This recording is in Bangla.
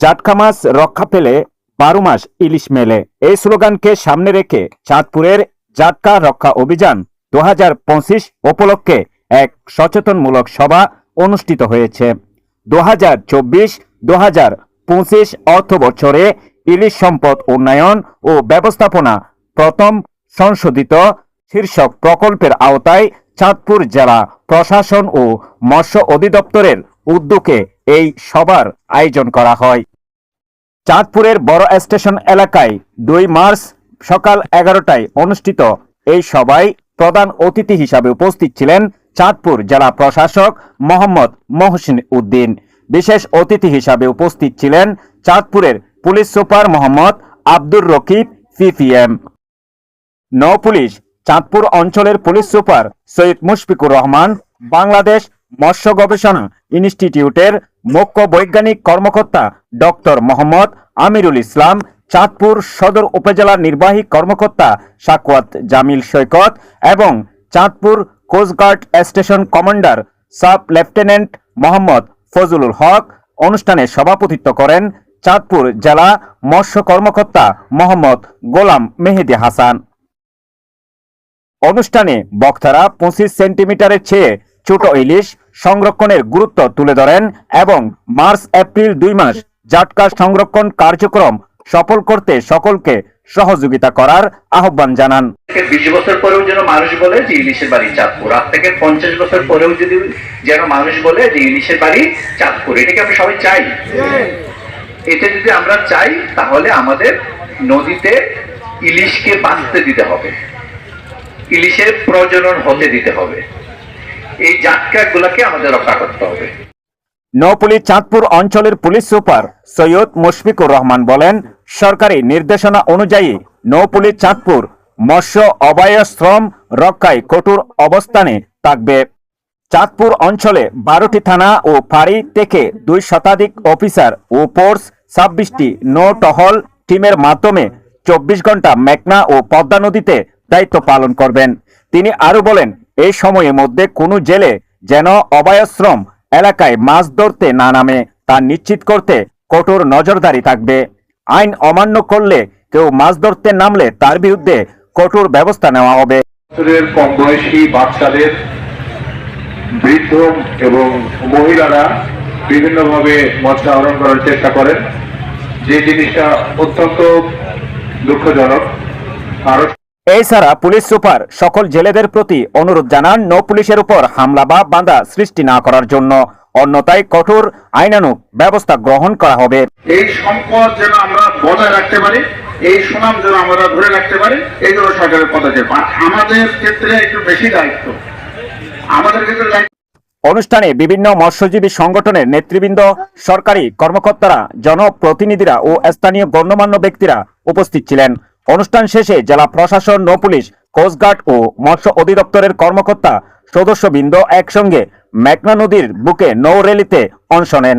জাটকা মাছ রক্ষা পেলে বারো মাস ইলিশ মেলে। এই স্লোগানকে সামনে রেখে চাঁদপুরের জাটকা রক্ষা অভিযান দু হাজার পঁচিশ উপলক্ষে এক সচেতনমূলক সভা অনুষ্ঠিত হয়েছে। দু হাজার চব্বিশ, দু হাজার পঁচিশ অর্থ বছরে ইলিশ সম্পদ উন্নয়ন ও ব্যবস্থাপনা প্রথম সংশোধিত শীর্ষক প্রকল্পের আওতায় চাঁদপুর জেলা প্রশাসন ও মৎস্য অধিদপ্তরের উদ্যোগে এই সভার আয়োজন করা হয়। চাঁদপুরের বড় স্টেশন এলাকায় দুই মার্চ সকাল এগারোটায় অনুষ্ঠিত এই সভায় প্রধান অতিথি হিসাবে উপস্থিত ছিলেন চাঁদপুর জেলা প্রশাসক মোহাম্মদ মহসিন উদ্দিন। বিশেষ অতিথি হিসাবে উপস্থিত ছিলেন চাঁদপুরের police super Mohammad Abdur Rakib CPM নৌ পুলিশ, চাঁদপুর অঞ্চলের পুলিশ সুপার সৈয়দ মুশফিকুর রহমান, বাংলাদেশ মৎস্য গবেষণা ইনস্টিটিউটের মুখ্য বৈজ্ঞানিক কর্মকর্তা ডক্টর মোহাম্মদ আমিরুল ইসলাম, চাঁদপুর সদর উপজেলা নির্বাহী কর্মকর্তা সাকুয়াত জামিল সৈকত এবং Chandpur coast guard station commander sub lieutenant Mohammad Fazlul Haque অনুষ্ঠানে সভাপতিত্ব করেন চাঁদপুর জেলা মৎস্য কর্মকর্তা মোহাম্মদ গোলাম মেহেদি হাসান। অনুষ্ঠানে বক্তারা পঁচিশ সেন্টিমিটারের চেয়ে ছোট ইলিশ সংরক্ষণের গুরুত্ব তুলে ধরেন এবং মার্চ, এপ্রিল দুই মাস জাটকা সংরক্ষণ কার্যক্রম সফল করতে সকলকে সহযোগিতা করার আহ্বান জানান। বিশ বছর পরেও যেন মানুষ বলে যে ইলিশের বাড়ি চাঁদপুর। আজ থেকে পঞ্চাশ বছর পরেও যদি যেন মানুষ বলে যে ইলিশের বাড়ি চাঁদপুর এটাকে আমরা সবাই চাই? এটা যদি আমরা চাই, তাহলে আমাদের নদীতে ইলিশকে বাঁচতে দিতে হবে। ইলিশের প্রজনন হতে দিতে হবে। এই জাটকা গুলাকে আমাদের রক্ষা করতে হবে। নৌপুলিশ চাঁদপুর অঞ্চলের পুলিশ সুপার সৈয়দ মুশফিকুর রহমান বলেন, সরকারি নির্দেশনা অনুযায়ী নৌপুলিশ চাঁদপুর মৎস্য অবায়শ্রম রক্ষায় কঠোর অবস্থানে থাকবে। চাঁদপুর অঞ্চলে বারোটি থানা ও ফাঁড়ি থেকে দুই শতাধিক অফিসার ও ফোর্স ছাব্বিশটি নৌ টহল টিমের মাধ্যমে চব্বিশ ঘণ্টা মেঘনা ও পদ্মা নদীতে দায়িত্ব পালন করবেন। তিনি আরও বলেন এই সময়ের মধ্যে কোনো জেলে যেন অবায়শ্রম এলাকায় মাছ ধরতে না নামে তা নিশ্চিত করতে কঠোর নজরদারি থাকবে। আইন অমান্য করলে কেউ মাছ ধরতে নামলে তার বিরুদ্ধে কঠোর ব্যবস্থা নেওয়া হবে। কম বয়সী বাচ্চাদের বৃদ্ধ এবং মহিলারা বিভিন্নভাবে মৎস্য আহরণ করার চেষ্টা করেন। যে জিনিসটা অত্যন্ত দুঃখজনক, আরও এছাড়া পুলিশ সুপার সকল জেলেদের প্রতি অনুরোধ জানান নৌ পুলিশের উপর হামলা বা বাধা সৃষ্টি না করার জন্য। অন্যতায় কঠোর আইনানুগ ব্যবস্থা গ্রহণ করা হবে। এই সম্পদ যেন আমরা বজায় রাখতে পারি এই সুনাম যেন আমরা ধরে রাখতে পারি এই জন্য সরকারের পদক্ষেপ। আমাদের ক্ষেত্রে একটু বেশি দায়িত্ব। আমাদের ক্ষেত্রে অনুষ্ঠানে বিভিন্ন মৎস্যজীবী সংগঠনের নেতৃবৃন্দ সরকারি কর্মকর্তারা জনপ্রতিনিধিরা ও স্থানীয় গণ্যমান্য ব্যক্তিরা উপস্থিত ছিলেন। অনুষ্ঠান শেষে জেলা প্রশাসন নৌ পুলিশ কোস্টগার্ড ও মৎস্য অধিদপ্তরের কর্মকর্তা সদস্যবৃন্দ একসঙ্গে মেঘনা নদীর বুকে নৌ র্যালিতে অংশ নেন।